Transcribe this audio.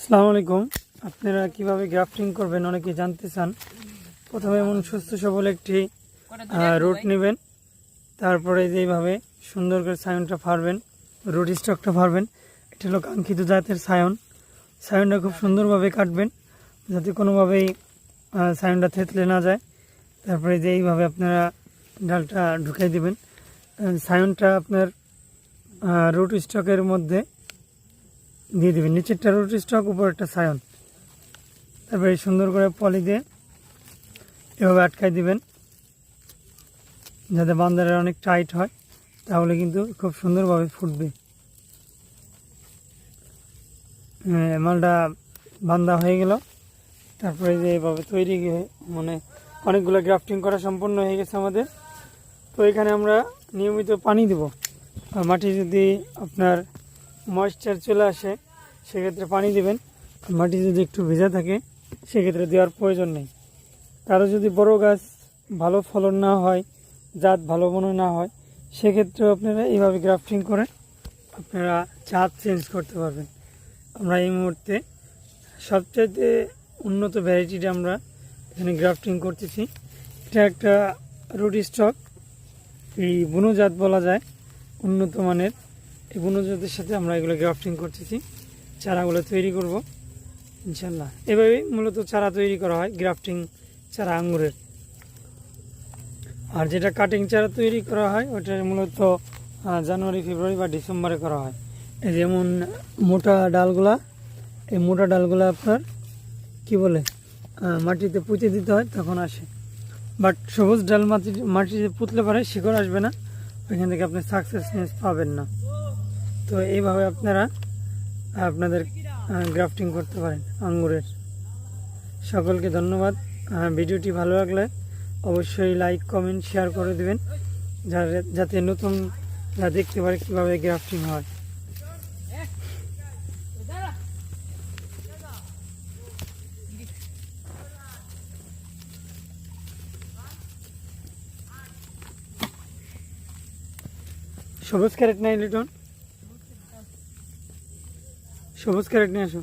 আসসালামু আলাইকুম। আপনারা কীভাবে গ্রাফটিং করবেন অনেকে জানতে চান। প্রথমে এমন সুস্থ সবল একটি রুট নেবেন। তারপরে যেইভাবে সুন্দর করে সায়নটা ফাড়বেন রুট স্টকটা ফাড়বেন। এটা হলো কাঙ্ক্ষিত জাতের সায়ন। সায়নটা খুব সুন্দরভাবে কাটবেন যাতে কোনোভাবেই সায়নটা থেতলে না যায়। তারপরে যে এইভাবে আপনারা ডালটা ঢুকাই দিবেন। সায়নটা আপনার রুট স্টকের মধ্যে দিয়ে দিবেন। নিচেরটা রুটি স্টক উপরেরটা সায়ন। তারপরে সুন্দর করে পলি দিয়ে এভাবে আটকাই দিবেন। যাতে বান্দারের অনেক টাইট হয় তাহলে কিন্তু খুব সুন্দরভাবে ফুটবে। হ্যাঁ, মালটা বান্দা হয়ে গেল। তারপরে যে এভাবে তৈরি মানে অনেকগুলো গ্রাফটিং করা সম্পূর্ণ হয়ে গেছে আমাদের। তো এখানে আমরা নিয়মিত পানি দেব। মাটি যদি আপনার ময়েশ্চার চলে আসে, সেক্ষেত্রে পানি দিবেন। মাটি যদি একটু ভেজা থাকে, সেক্ষেত্রে দেওয়ার প্রয়োজন নেই। কারও যদি বড় গাছ ভালো ফলন না হয়, জাত ভালো মনে না হয়, সেক্ষেত্রেও আপনারা এইভাবে গ্রাফটিং করে আপনারা জাত চেঞ্জ করতে পারবেন। আমরা এই মুহূর্তে সবচাইতে উন্নত ভ্যারাইটিটা আমরা এখানে গ্রাফটিং করতেছি। এটা একটা রুটি স্টক। এই বুনো জাত বলা যায়, উন্নত মানের। এই বুনো জাতের সাথে আমরা এগুলো গ্রাফটিং করতেছি। চারাগুলো তৈরি করব, ইনশাল্লাহ। এভাবেই মূলত চারা তৈরি করা হয়, গ্রাফটিং চারা আঙ্গুরের। আর যেটা কাটিং চারা তৈরি করা হয়, ওটা মূলত জানুয়ারি, ফেব্রুয়ারি বা ডিসেম্বরে করা হয়। এই যেমন মোটা ডালগুলা, এই মোটা ডালগুলা আপনার, কি বলে মাটিতে পুঁতে দিতে হয়, তখন আসে। বাট সবুজ ডাল মাটি, মাটিতে পুতলে পারে শিকড় আসবে না, ওইখান থেকে আপনি সাকসেসনেস পাবেন না। তো এইভাবে আপনারা, আপনাদের গ্রাফটিং করতে পারেন আঙ্গুরের। সকলকে ধন্যবাদ। ভিডিওটি ভালো লাগলে অবশ্যই লাইক, কমেন্ট, শেয়ার করে দেবেন যাতে নতুন, যা দেখতে পারে কীভাবে গ্রাফটিং হয়। সবুজ ক্যারেট নাই, লিটন? সবুজ ক্যারেট নিয়ে আসো।